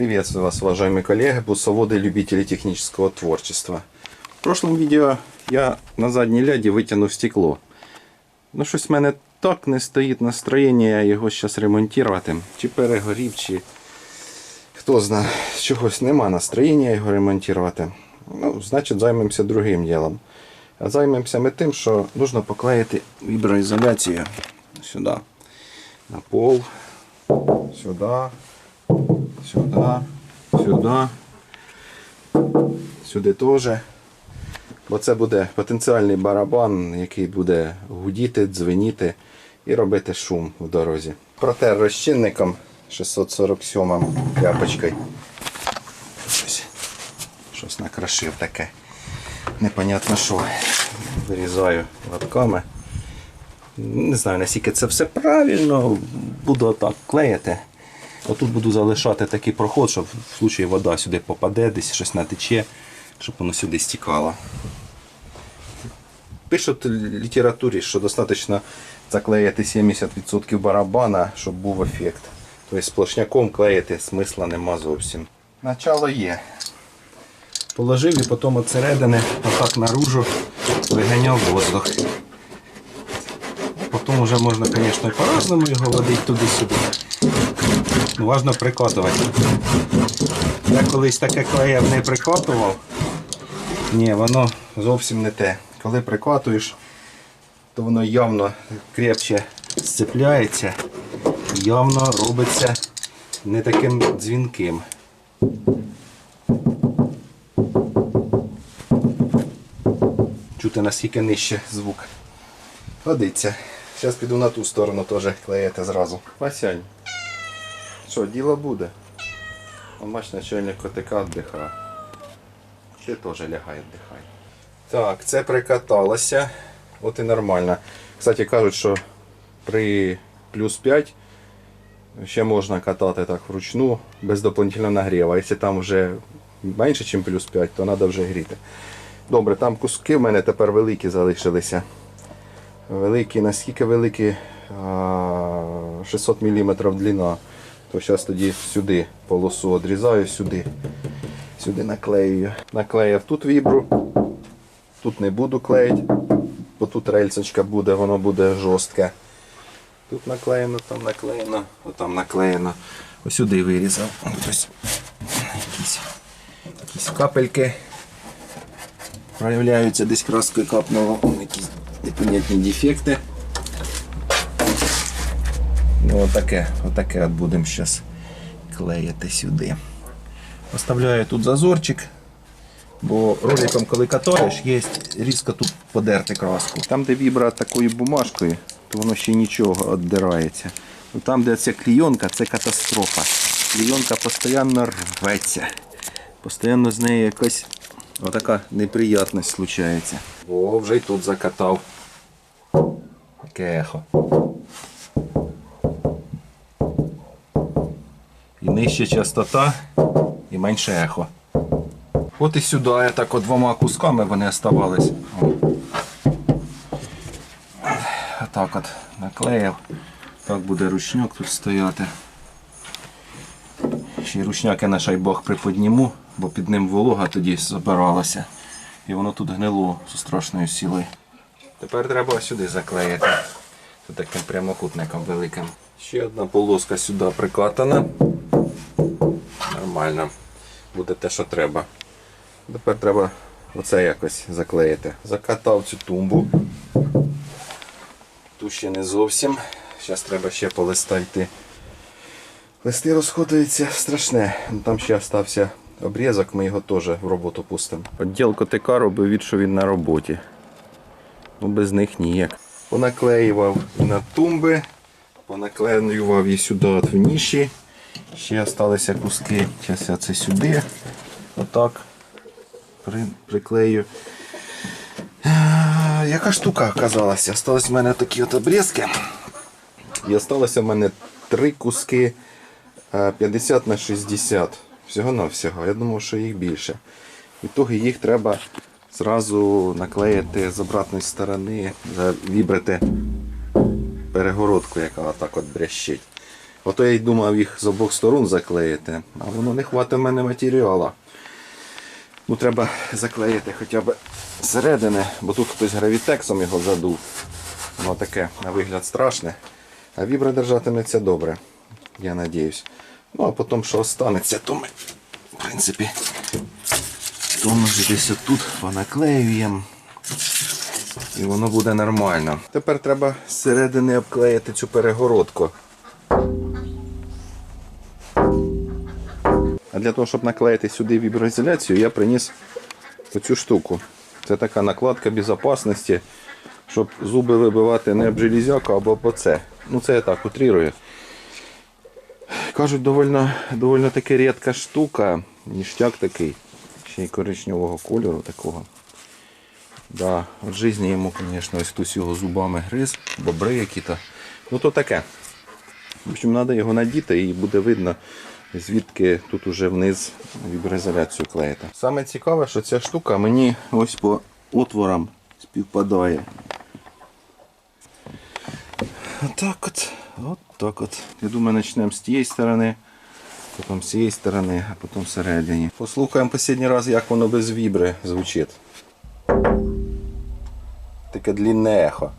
Приветствую вас, уважаемые коллеги, бусоводы и любители технического творчества. В прошлом видео я на задній ляді витягнув стекло. Ну щось в мене так не стоїть настроєння його зараз ремонтувати. Чи перегорів, чи хто знає, чогось нема настроєння його ремонтувати. Ну, значить, займемося другим ділом. А займемося ми тим, що потрібно поклеїти віброізоляцію сюди. На пол, сюди, сюди, сюди, сюди теж. Бо це буде потенціальний барабан, який буде гудіти, дзвеніти і робити шум в дорозі. Протер розчинником 647 тряпочкою. Щось, щось накрашив таке. Непонятно що. Вирізаю лапками. Не знаю, наскільки це все правильно. Буду отак клеїти. Отут буду залишати такий проход, щоб в случаї вода сюди попаде, десь щось натече, щоб воно сюди стікало. Пишуть в літературі, що достатньо заклеїти 70% барабана, щоб був ефект. Тобто сплошняком клеїти смисла нема зовсім. Начало є. Положив і потім від отак наружу, виганяв воздух. Потім вже можна, звісно, і по-разному його водити туди-сюди. Ну, важно прикладувати. Я колись таке клеїв не прикладував. Ні, воно зовсім не те. Коли прикладуєш, то воно явно крепче зцепляється, явно робиться не таким дзвінким. Чути наскільки нижче звук. Годиться. Зараз піду на ту сторону теж клеїти зразу. Васянь. Що, діло буде? Он бач, начальник котика віддихає. Ти теж лягай, віддихай. Так, це прикаталося. От і нормально. Кстати, кажуть, що при плюс 5 ще можна катати так вручну, без дополнительного нагріву. А якщо там вже менше, ніж плюс 5, то треба вже гріти. Добре, там куски в мене тепер великі залишилися. Великі, наскільки великі? 600 мм длина. То зараз тоді сюди полосу відрізаю, сюди. Сюди наклеюю. Наклеїв тут вібру. Тут не буду клеїти, бо тут рельсочка буде, воно буде жорстке. Тут наклеєно, там наклеєно, отам наклеєно. Ось сюди вирізав. Ось якісь, якісь капельки проявляються, десь краскою капнуло, якісь непонятні дефекти. Ну, отаке, отаке от будемо зараз клеїти сюди. Оставляю тут зазорчик. Бо роликом, коли катаєш, є різко тут подерти краску. Там, де вібра такою бумажкою, то воно ще нічого віддирається. Ну, Там, де ця клійонка, це катастрофа. Клійонка постійно рветься. Постійно з нею якась отака неприятність случається. О, вже й тут закатав. Яке ехо. І нижча частота, і менше ехо. От і сюди я так двома кусками вони оставались. Отак от наклеїв. Так буде ручник тут стояти. Ще й ручняк я на шайбах приподніму, бо під ним волога тоді забиралася. І воно тут гнило з страшною силою. Тепер треба сюди заклеїти. Тут таким прямокутником великим. Ще одна полоска сюди прикатана. Нормально. Буде те, що треба. Тепер треба оце якось заклеїти. Закатав цю тумбу. Ту ще не зовсім. Зараз треба ще по листа йти. Листи розходуються страшне. Там ще залишився обрізок, ми його теж в роботу пустимо. Відділ котика робив від, що він на роботі. Ну без них ніяк. Понаклеював і на тумби, понаклеював і сюди от в ніші. Ще залишилися куски. Зараз я це сюди. Отак при, приклею. Е, Яка штука оказалася? Осталось в мене такі от обрізки. І залишилося в мене три куски е, 50 на 60. Всього на всього. Я думав, що їх більше. В ітогі їх треба зразу наклеїти з обратної сторони, завібрити перегородку, яка отак от брящить. Ото я й думав їх з обох сторон заклеїти, а воно не хватить в мене матеріалу. Ну, треба заклеїти хоча б зсередини, бо тут хтось гравітексом його задув. Воно таке, на вигляд страшне. А вібра держатиметься добре, я надіюсь. Ну, а потім, що останеться, то ми, в принципі, то ми десь тут понаклеюємо. І воно буде нормально. Тепер треба зсередини обклеїти цю перегородку. Для того, щоб наклеїти сюди віброізоляцію, я приніс оцю штуку. Це така накладка безпечності, щоб зуби вибивати не об железяку, або об оце. Ну це я так утрірую. Кажуть, довольно, довольно таки рідка штука, ніштяк такий, ще й коричневого кольору такого. Да, от житті йому, звісно, ось хтось його зубами гриз, бобри які-то. Ну то таке. В общем, треба його надіти і буде видно, звідки тут уже вниз віброізоляцію клеїти. Саме цікаве, що ця штука мені ось по отворам співпадає. Отак от, от так от. Я думаю, почнемо з тієї сторони, потім з цієї сторони, а потім всередині. Послухаємо останній раз, як воно без вібри звучить. Таке длінне ехо.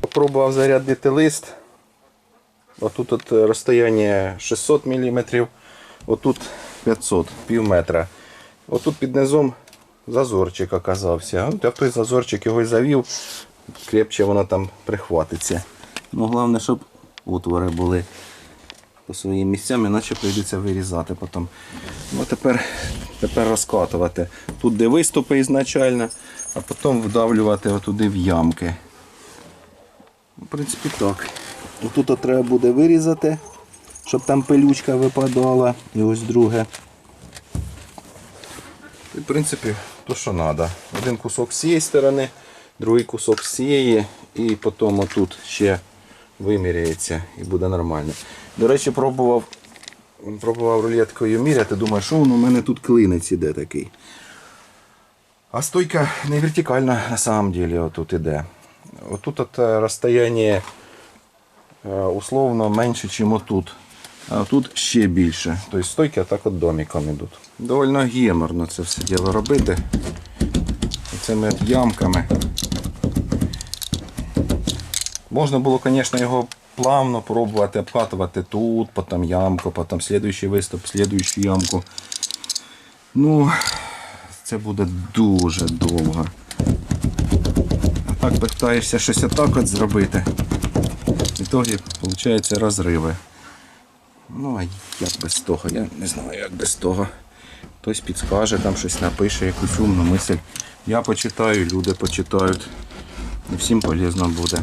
Попробував зарядити лист. Отут от розстояння 600 мм, отут 500, пів метра. Отут під низом зазорчик оказався. От я в той зазорчик його й завів, крепче воно там прихватиться. Ну, головне, щоб отвори були по своїм місцям, іначе прийдеться вирізати потім. Ну, тепер, тепер розкатувати. Тут де виступи ізначально, а потім вдавлювати отуди в ямки. В принципі, так. Тут треба буде вирізати, щоб там пилючка випадала. І ось друге. І, в принципі, то, що треба. Один кусок з цієї сторони, другий кусок з цієї, і потім отут ще виміряється і буде нормально. До речі, пробував, пробував рулеткою міряти, думаю, що воно у мене тут клинець іде такий. А стойка не вертикальна на самом деле отут іде. Отут от е, розстояння условно менше, ніж отут. А тут ще більше. Тобто стойки так от домиком йдуть. Довольно геморно це все діло робити. Цими ямками. Можна було, звісно, його плавно пробувати обкатувати тут, потім ямку, потім слідуючий виступ, слідуючу ямку. Ну, це буде дуже довго. А так питаєшся щось отак от зробити. Ітогі, виходить, розриви. Ну, а як без того? Я не знаю, як без того. Хтось підскаже, там щось напише, якусь умну мисль. Я почитаю, люди почитають. І всім полезно буде.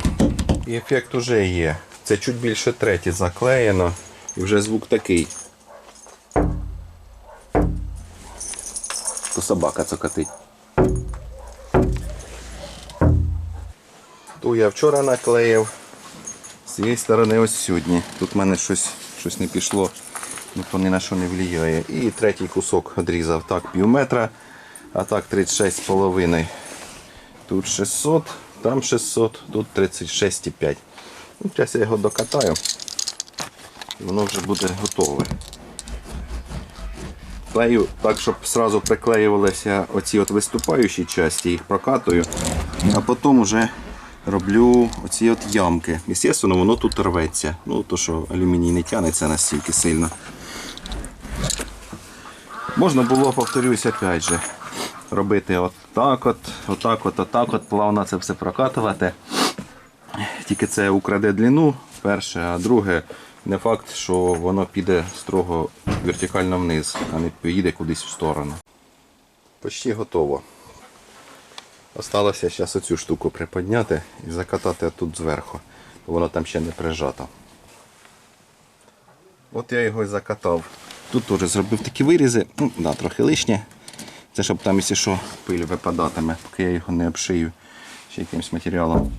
І ефект уже є. Це чуть більше треті заклеєно. І вже звук такий. То собака цокотить. Ту я вчора наклеїв. Цієї сторони ось сьогодні. Тут в мене щось, щось не пішло, ну то ні на що не впливає. І третій кусок відрізав так пів метра, а так 36,5. Тут 600, там 600, тут 36,5. Ну, Зараз я його докатаю. І воно вже буде готове. Клею так, щоб одразу приклеювалися оці от виступаючі часті, їх прокатую, а потім вже роблю оці от ямки. Звісно, воно тут рветься. Ну, то що алюміній не тягнеться настільки сильно. Можна було, повторюсь, опять же, робити отак от, отак от, отак от, плавно це все прокатувати. Тільки це украде длину, перше, а друге, не факт, що воно піде строго вертикально вниз, а не поїде кудись в сторону. Почти готово. Осталося зараз оцю штуку приподняти і закатати тут зверху, бо воно там ще не прижато. От я його і закатав. Тут теж зробив такі вирізи, ну, да, трохи лишнє. Це щоб там, якщо що, пиль випадатиме, поки я його не обшию ще якимось матеріалом.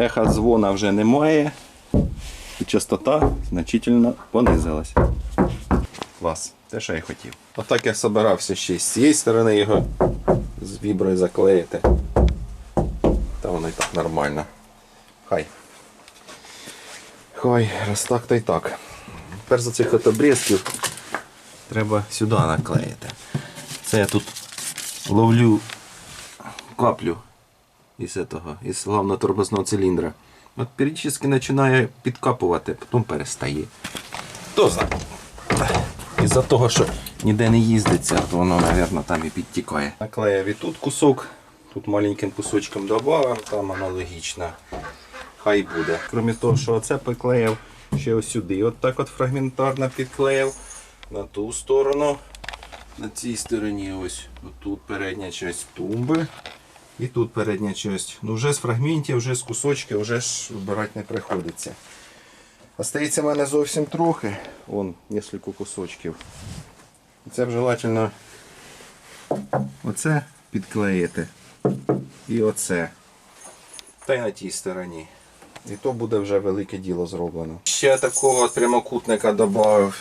Еха дзвона вже немає. І частота значительно понизилась. Клас. Те, що я хотів. Отак я собирався ще з цієї сторони його з віброю заклеїти. Та воно і так нормально. Хай. Хай, раз так, то й так. Тепер за цих обрізків треба сюди наклеїти. Це я тут ловлю каплю із этого, із главного циліндра. От періодично починає підкапувати, потім перестає. Хто знає? Із-за того, що ніде не їздиться, то воно, мабуть, там і підтікає. Наклеїв і тут кусок, тут маленьким кусочком додав, там аналогічно. Хай буде. Крім того, що оце приклеїв ще ось сюди. От так от фрагментарно підклеїв на ту сторону. На цій стороні ось тут передня часть тумби. І тут передня часть. Ну вже з фрагментів, вже з кусочків, вже ж вибирати не приходиться. Остається в мене зовсім трохи. Вон, кілька кусочків. Це б желательно оце підклеїти. І оце. Та й на тій стороні. І то буде вже велике діло зроблено. Ще такого прямокутника додав.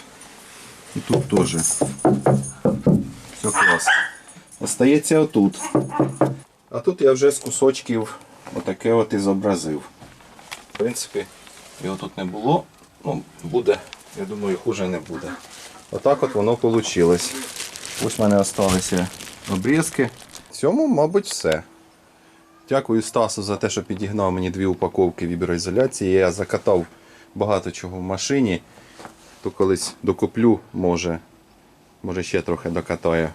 І тут теж. Все класно. Остається отут. А тут я вже з кусочків отаке от і зобразив. В принципі, його тут не було. Ну, буде, я думаю, хуже не буде. Отак от воно вийшло. Ось в мене залишилися обрізки. В цьому, мабуть, все. Дякую Стасу за те, що підігнав мені дві упаковки віброізоляції. Я закатав багато чого в машині. То колись докуплю, може, може ще трохи докатаю.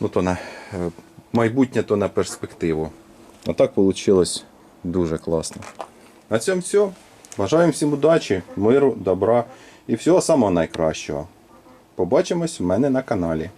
Ну, то на е, майбутнє, то на перспективу. А так вийшло дуже класно. На цьому все. Бажаємо всім удачі, миру, добра і всього самого найкращого. Побачимось в мене на каналі.